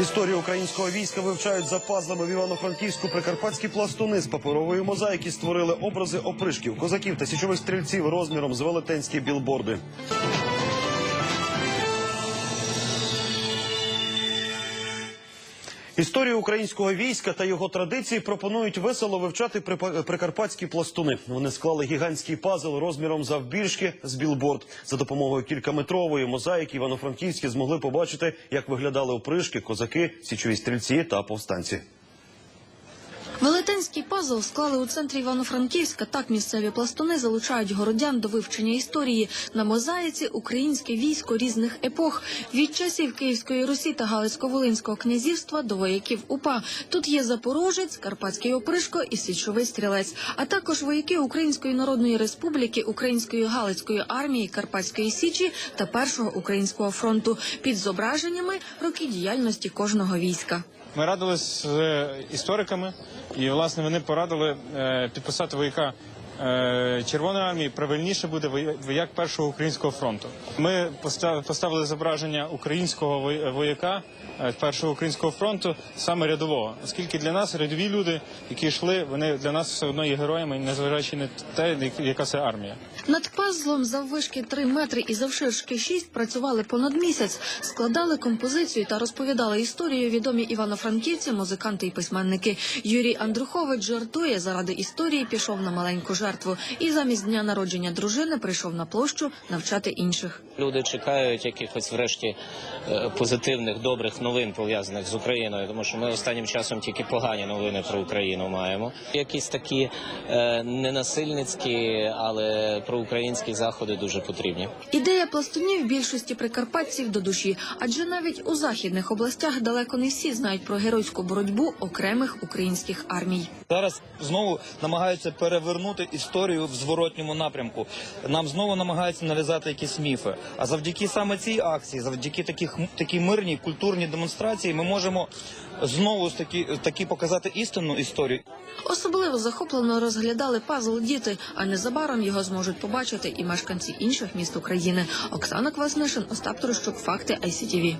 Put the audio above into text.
Історію українського війська вивчають за пазлами в Івано-Франківську. Прикарпатські пластуни з паперової мозаїки створили образи опришків, козаків та січових стрільців розміром з велетенські білборди. Історію українського війська та його традиції пропонують весело вивчати прикарпатські пластуни. Вони склали гігантський пазл розміром завбільшки з білборд. За допомогою кількаметрової мозаїки івано-франківські змогли побачити, як виглядали опришки, козаки, січові стрільці та повстанці. Велетенський пазл склали у центрі Івано-Франківська. Так місцеві пластуни залучають городян до вивчення історії. На мозаїці українське військо різних епох від часів Київської Русі та Галицько-Волинського князівства до вояків УПА. Тут є Запорожець, Карпатський опришко і Січовий стрілець, а також вояки Української Народної Республіки, Української Галицької армії, Карпатської Січі та Першого українського фронту під зображеннями роки діяльності кожного війська. Ми радились з е, істориками, і власне вони порадили е, підписати вояка Червоної армії. Правильніше буде воя- вояк першого українського фронту. Ми поста- поставили зображення українського вояка е, першого українського фронту, саме рядового, оскільки для нас рядові люди, які йшли, вони для нас все одно є героями, незважаючи на те, яка це армія. Над пазлом заввишки 3 метри і завширшки 6 працювали понад місяць, складали композицію та розповідали історію відомі івано-франківці, музиканти і письменники. Юрій Андрухович жартує заради історії, пішов на маленьку жертву і замість дня народження дружини прийшов на площу навчати інших. Люди чекають якихось, врешті, е, позитивних, добрих новин пов'язаних з Україною, тому що ми останнім часом тільки погані новини про Україну маємо. Якісь такі е, ненасильницькі, але проукраїнські заходи дуже потрібні. Ідея пластунів більшості прикарпатців до душі, адже навіть у західних областях далеко не всі знають про геройську боротьбу окремих українських армій. Зараз знову намагаються перевернути історію в зворотньому напрямку. Нам знову намагаються нав'язати якісь міфи. А завдяки саме цій акції, завдяки таких такій мирній культурній демонстрації, ми можемо знову таки, таки показати істинну історію. Особливо захоплено розглядали пазл діти, а незабаром його зможуть побачити і мешканці інших міст України. Оксана Кваснишин, Остап Трощук, факти ICTV.